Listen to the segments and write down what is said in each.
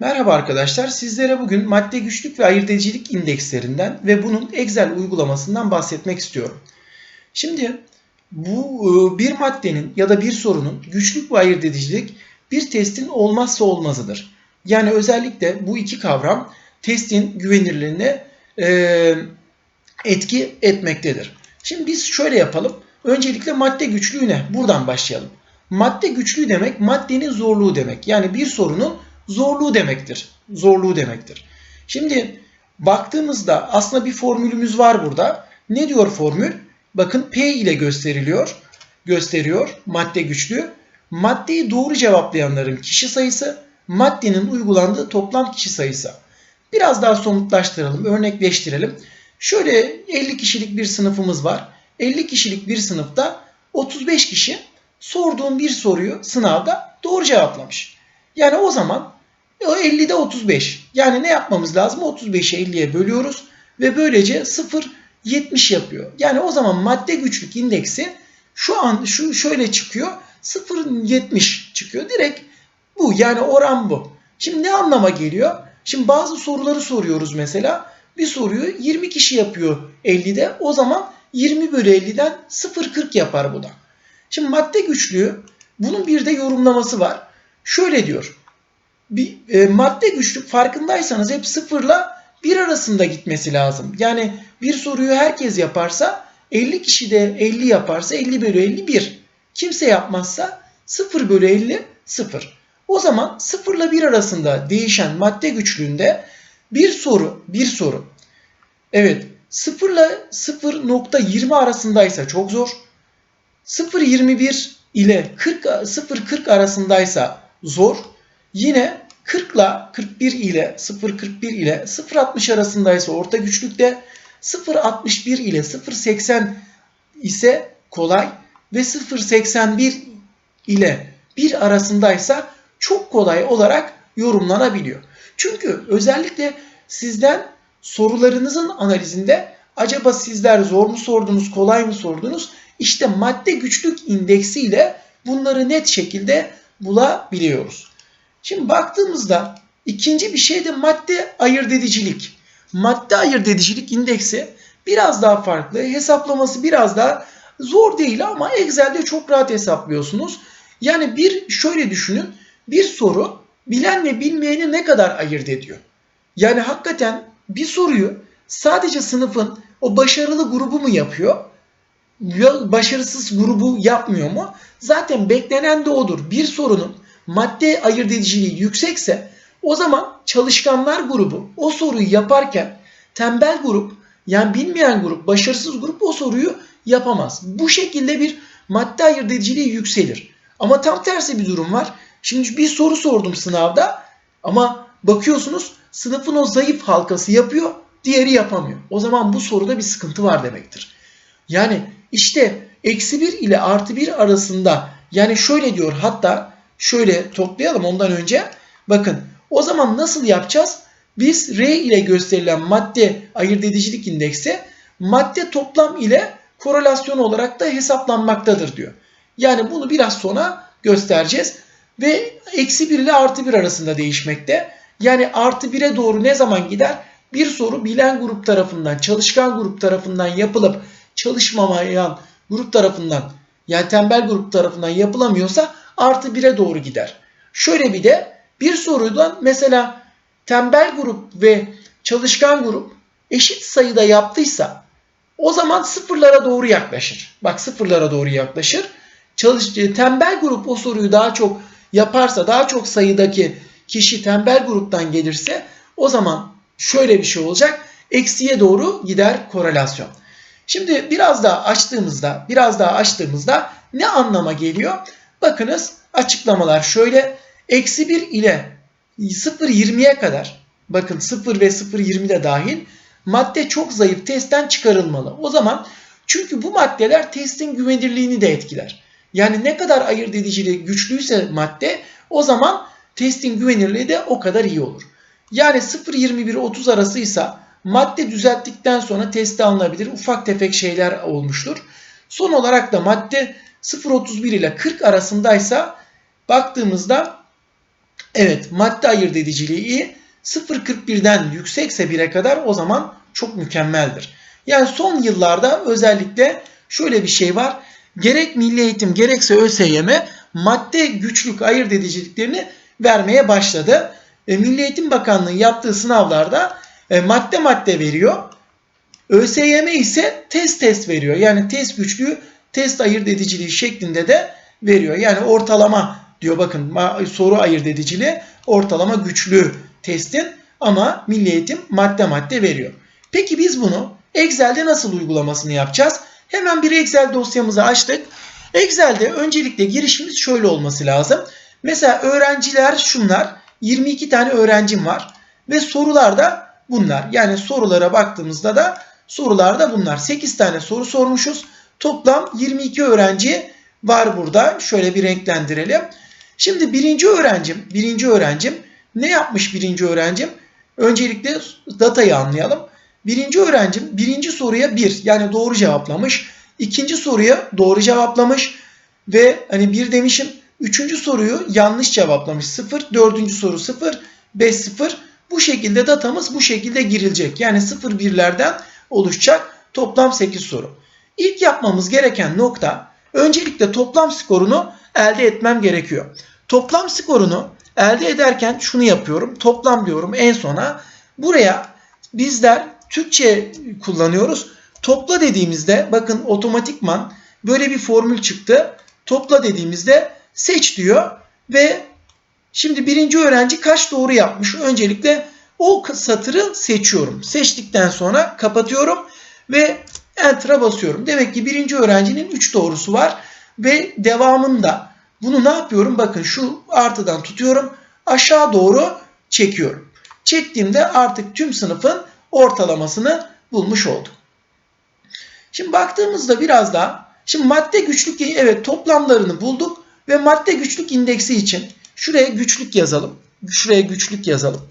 Merhaba arkadaşlar. Sizlere bugün madde güçlük ve ayırt edicilik indekslerinden ve bunun Excel uygulamasından bahsetmek istiyorum. Şimdi bu e, bir maddenin ya da bir sorunun güçlük ve ayırt edicilik bir testin olmazsa olmazıdır. Yani özellikle bu iki kavram testin güvenilirliğine e, etki etmektedir. Şimdi biz şöyle yapalım. Öncelikle madde güçlüğü ne? Buradan başlayalım. Madde güçlüğü demek maddenin zorluğu demek. Yani bir sorunun zorluğu demektir. Zorluğu demektir. Şimdi baktığımızda aslında bir formülümüz var burada. Ne diyor formül? Bakın P ile gösteriliyor. Gösteriyor madde güçlüğü. Maddeyi doğru cevaplayanların kişi sayısı, maddenin uygulandığı toplam kişi sayısı. Biraz daha somutlaştıralım, örnekleştirelim. Şöyle 50 kişilik bir sınıfımız var. 50 kişilik bir sınıfta 35 kişi sorduğum bir soruyu sınavda doğru cevaplamış. Yani o zaman 50'de 35. Yani ne yapmamız lazım? 35'i 50'ye bölüyoruz ve böylece 0 70 yapıyor. Yani o zaman madde güçlük indeksi şu an şu şöyle çıkıyor. 0.70 çıkıyor. Direkt bu yani oran bu. Şimdi ne anlama geliyor? Şimdi bazı soruları soruyoruz mesela. Bir soruyu 20 kişi yapıyor 50'de. O zaman 20 bölü 50'den 0.40 yapar bu da. Şimdi madde güçlüğü bunun bir de yorumlaması var. Şöyle diyor. Bir e, madde güçlük farkındaysanız hep sıfırla 1 arasında gitmesi lazım. Yani bir soruyu herkes yaparsa 50 kişi de 50 yaparsa 50 bölü 50 1. Kimse yapmazsa 0 bölü 50 0. O zaman 0 ile 1 arasında değişen madde güçlüğünde bir soru bir soru. Evet 0 ile 0.20 arasındaysa çok zor. 0.21 ile 40 0.40 arasındaysa zor. Yine 40 ile 41 ile 0.41 ile 0.60 arasındaysa orta güçlükte 0.61 ile 0.80 ise kolay ve 0.81 ile 1 arasındaysa çok kolay olarak yorumlanabiliyor. Çünkü özellikle sizden sorularınızın analizinde acaba sizler zor mu sordunuz, kolay mı sordunuz? İşte madde güçlük indeksi ile bunları net şekilde bulabiliyoruz. Şimdi baktığımızda ikinci bir şey de madde ayırt edicilik. Madde ayırt edicilik indeksi biraz daha farklı. Hesaplaması biraz daha zor değil ama Excel'de çok rahat hesaplıyorsunuz. Yani bir şöyle düşünün. Bir soru bilenle bilmeyeni ne kadar ayırt ediyor? Yani hakikaten bir soruyu sadece sınıfın o başarılı grubu mu yapıyor? Ya başarısız grubu yapmıyor mu? Zaten beklenen de odur. Bir sorunun madde ayırt ediciliği yüksekse o zaman çalışkanlar grubu o soruyu yaparken tembel grup yani bilmeyen grup, başarısız grup o soruyu yapamaz. Bu şekilde bir madde ayırt ediciliği yükselir. Ama tam tersi bir durum var. Şimdi bir soru sordum sınavda ama bakıyorsunuz sınıfın o zayıf halkası yapıyor, diğeri yapamıyor. O zaman bu soruda bir sıkıntı var demektir. Yani işte eksi 1 ile artı 1 arasında yani şöyle diyor hatta şöyle toplayalım ondan önce. Bakın o zaman nasıl yapacağız? Biz R ile gösterilen madde ayırt edicilik indeksi madde toplam ile korelasyon olarak da hesaplanmaktadır diyor. Yani bunu biraz sonra göstereceğiz. Ve eksi 1 ile artı 1 arasında değişmekte. Yani artı 1'e doğru ne zaman gider? Bir soru bilen grup tarafından, çalışkan grup tarafından yapılıp çalışmamayan grup tarafından yani tembel grup tarafından yapılamıyorsa artı 1'e doğru gider. Şöyle bir de bir sorudan mesela tembel grup ve çalışkan grup eşit sayıda yaptıysa o zaman sıfırlara doğru yaklaşır. Bak sıfırlara doğru yaklaşır. Çalış, tembel grup o soruyu daha çok yaparsa, daha çok sayıdaki kişi tembel gruptan gelirse o zaman şöyle bir şey olacak. Eksiye doğru gider korelasyon. Şimdi biraz daha açtığımızda, biraz daha açtığımızda ne anlama geliyor? Bakınız açıklamalar şöyle. Eksi 1 ile 0.20'ye kadar bakın 0 ve 0.20 de dahil madde çok zayıf testten çıkarılmalı. O zaman çünkü bu maddeler testin güvenilirliğini de etkiler. Yani ne kadar ayırt ediciliği güçlüyse madde o zaman testin güvenilirliği de o kadar iyi olur. Yani 0.21-30 arasıysa madde düzelttikten sonra teste alınabilir. Ufak tefek şeyler olmuştur. Son olarak da madde 0.31 ile 40 arasındaysa baktığımızda Evet madde ayırt ediciliği iyi. 0.41'den yüksekse 1'e kadar o zaman çok mükemmeldir. Yani son yıllarda özellikle şöyle bir şey var. Gerek Milli Eğitim gerekse ÖSYM madde güçlük ayırt ediciliklerini vermeye başladı. E, Milli Eğitim Bakanlığı yaptığı sınavlarda e, madde madde veriyor. ÖSYM ise test test veriyor. Yani test güçlüğü, test ayırt ediciliği şeklinde de veriyor. Yani ortalama diyor bakın soru ayırt ediciliği ortalama güçlüğü testin ama Milli Eğitim madde madde veriyor. Peki biz bunu Excel'de nasıl uygulamasını yapacağız? Hemen bir Excel dosyamızı açtık. Excel'de öncelikle girişimiz şöyle olması lazım. Mesela öğrenciler şunlar. 22 tane öğrencim var. Ve sorular da bunlar. Yani sorulara baktığımızda da sorular da bunlar. 8 tane soru sormuşuz. Toplam 22 öğrenci var burada. Şöyle bir renklendirelim. Şimdi birinci öğrencim, birinci öğrencim ne yapmış birinci öğrencim? Öncelikle datayı anlayalım. Birinci öğrencim birinci soruya 1 yani doğru cevaplamış. İkinci soruya doğru cevaplamış ve hani 1 demişim. Üçüncü soruyu yanlış cevaplamış 0. Dördüncü soru 0. 5 0. Bu şekilde datamız bu şekilde girilecek. Yani 0 birlerden oluşacak toplam 8 soru. İlk yapmamız gereken nokta öncelikle toplam skorunu elde etmem gerekiyor. Toplam skorunu elde ederken şunu yapıyorum. Toplam diyorum en sona. Buraya bizler Türkçe kullanıyoruz. Topla dediğimizde bakın otomatikman böyle bir formül çıktı. Topla dediğimizde seç diyor ve şimdi birinci öğrenci kaç doğru yapmış? Öncelikle o satırı seçiyorum. Seçtikten sonra kapatıyorum ve Enter'a basıyorum. Demek ki birinci öğrencinin 3 doğrusu var ve devamında bunu ne yapıyorum? Bakın şu artıdan tutuyorum. Aşağı doğru çekiyorum. Çektiğimde artık tüm sınıfın ortalamasını bulmuş olduk. Şimdi baktığımızda biraz daha şimdi madde güçlük evet toplamlarını bulduk ve madde güçlük indeksi için şuraya güçlük yazalım. Şuraya güçlük yazalım.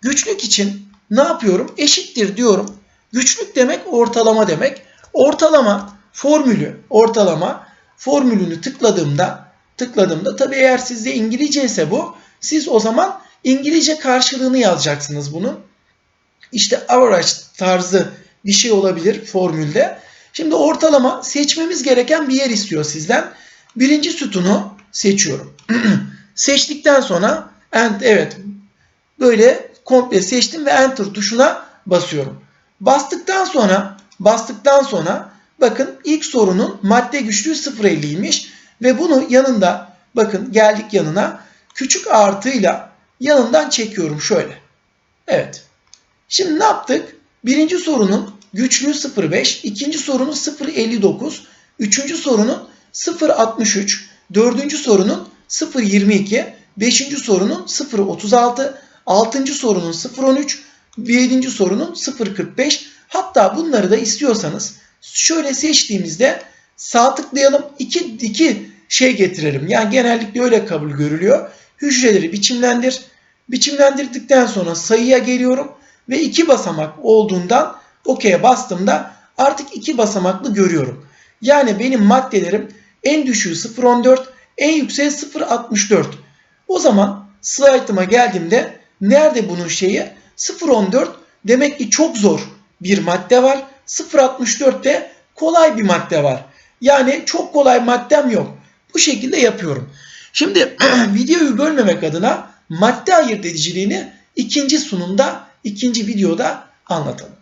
Güçlük için ne yapıyorum? Eşittir diyorum. Güçlük demek ortalama demek. Ortalama formülü, ortalama formülünü tıkladığımda tıkladığımda tabii eğer sizde İngilizce ise bu siz o zaman İngilizce karşılığını yazacaksınız bunun. İşte average tarzı bir şey olabilir formülde. Şimdi ortalama seçmemiz gereken bir yer istiyor sizden. Birinci sütunu seçiyorum. Seçtikten sonra and evet böyle komple seçtim ve enter tuşuna basıyorum. Bastıktan sonra bastıktan sonra bakın ilk sorunun madde güçlüğü 0.50'ymiş ve bunu yanında bakın geldik yanına küçük artıyla yanından çekiyorum şöyle. Evet. Şimdi ne yaptık? Birinci sorunun güçlüğü 0.5, ikinci sorunun 0.59, üçüncü sorunun 0.63, dördüncü sorunun 0.22, beşinci sorunun 0.36, altıncı sorunun 0.13, yedinci sorunun 0.45. Hatta bunları da istiyorsanız şöyle seçtiğimizde sağ tıklayalım. iki, iki şey getirelim. Yani genellikle öyle kabul görülüyor. Hücreleri biçimlendir. Biçimlendirdikten sonra sayıya geliyorum ve iki basamak olduğundan OK'ye bastığımda artık iki basamaklı görüyorum. Yani benim maddelerim en düşüğü 0.14, en yükseği 0.64. O zaman slaytıma geldiğimde nerede bunun şeyi? 0.14 demek ki çok zor bir madde var. 0.64 de kolay bir madde var. Yani çok kolay maddem yok. Bu şekilde yapıyorum. Şimdi videoyu bölmemek adına madde ayırt ediciliğini ikinci sunumda, ikinci videoda anlatalım.